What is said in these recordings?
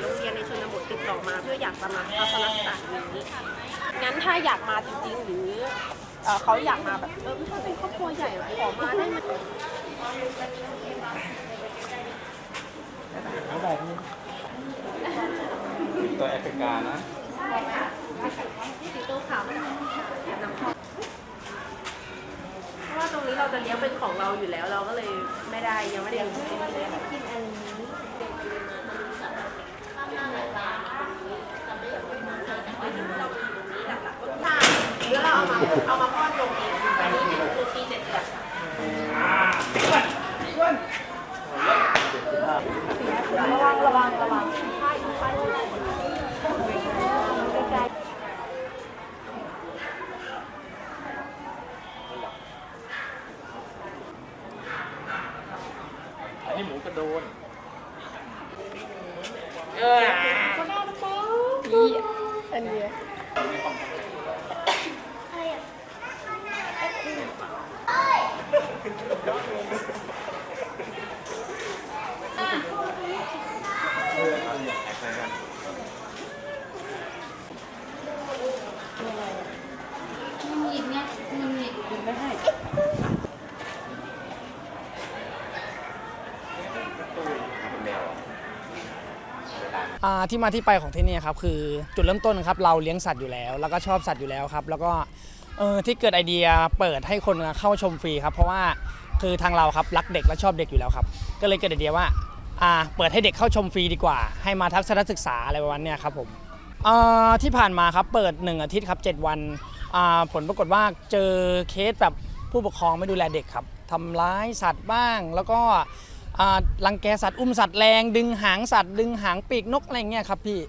โรงเรียนในชนบทติดต่อมา เพื่ออยากจะมาทัศนศึกษานี้งั้นถ้าอยากมาจริงๆหรือเอ่อเขาอยากมาแบบเออถ้าเป็นครอบครัวใหญ่ขอมาได้ไหมตัวแอฟริกานะสีตัวขาวมันเพราะว่าตรงนี้เราจะเลี้ยงเป็นของเราอยู่แล้วเราก็เลยไม่ได้ยังไม่ได้กินอันนี้แล้วเราเอามาเอามาป้อนลงเองอันนี้คือปีเจ็ดเดือนระวังระวังระวังป้ายป้ายไกล อั นนี้หมูกระโดนอันเดียวมันหยิบไงมันหยิบหยิบไม่ให้ อ่าที่มาที่ไปของที่นี่ครับคือจุดเริ่มต้นครับเราเลี้ยงสัตว์อยู่แล้ว แล้วก็ชอบสัตว์อยู่แล้วครับแล้วก็เออที่เกิดไอเดียเปิดให้คนเข้าชมฟรีครับ เพราะว่าคือทางเราครับรักเด็กและชอบเด็กอยู่แล้วครับก็เลยเกิดไอเดียว่าอ่าเปิดให้เด็กเข้าชมฟรีดีกว่า ให้มาทัศนศึกษาอะไรประมาณเนี้ยครับผมอ่าที่ผ่านมาครับเปิด 1 อาทิตย์ครับ 7 วันอ่าผลปรากฏว่าเจอเคสแบบผู้ปกครองไม่ดูแลเด็กครับทำร้ายสัตว์บ้างแล้วก็ รังแกสัตว์อุ้มสัตว์แรงดึงหางสัตว์ดึงหางปีกนกอะไรอย่างเงี้ยครับพี่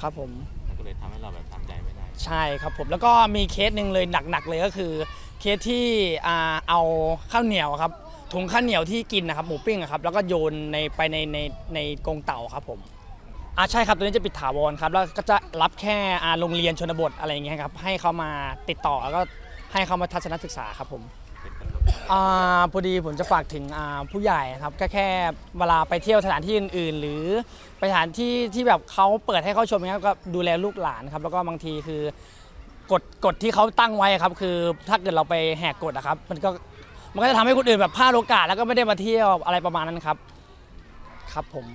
ครับผมมันก็เลยทำให้เราแบบทำใจไม่ได้ใช่ครับผมแล้วก็มีเคสหนึ่งเลยหนักๆเลยก็คือ เคสที่อ่าเอาข้าวเหนียวครับถุงข้าวเหนียวที่กินนะครับหมูปิ้งอะครับแล้วก็โยนในไปในในในกรงเต่าครับผมอ่าใช่ครับตัวนี้จะปิดถาวรครับแล้วก็จะรับแค่อ่าโรงเรียนชนบทอะไรอย่างเงี้ยครับให้เขามาติดต่อแล้วก็ให้เขามาทัศนศึกษาครับผม อ่าพอดีผมจะฝากถึงอ่าผู้ใหญ่ครับก็แค่เวลาไปเที่ยวสถานที่อื่น ๆ หรือไปสถานที่ที่แบบเขาเปิดให้เข้าชมเนี้ยก็ดูแลลูกหลานครับ แล้วก็บางทีคือกฎกฎที่เขาตั้งไว้ครับ คือถ้าเกิดเราไปแหกกฎอะครับ มันก็มันก็จะทำให้คนอื่นแบบพลาดโอกาสแล้วก็ไม่ได้มาเที่ยวอะไรประมาณนั้นครับ ครับผม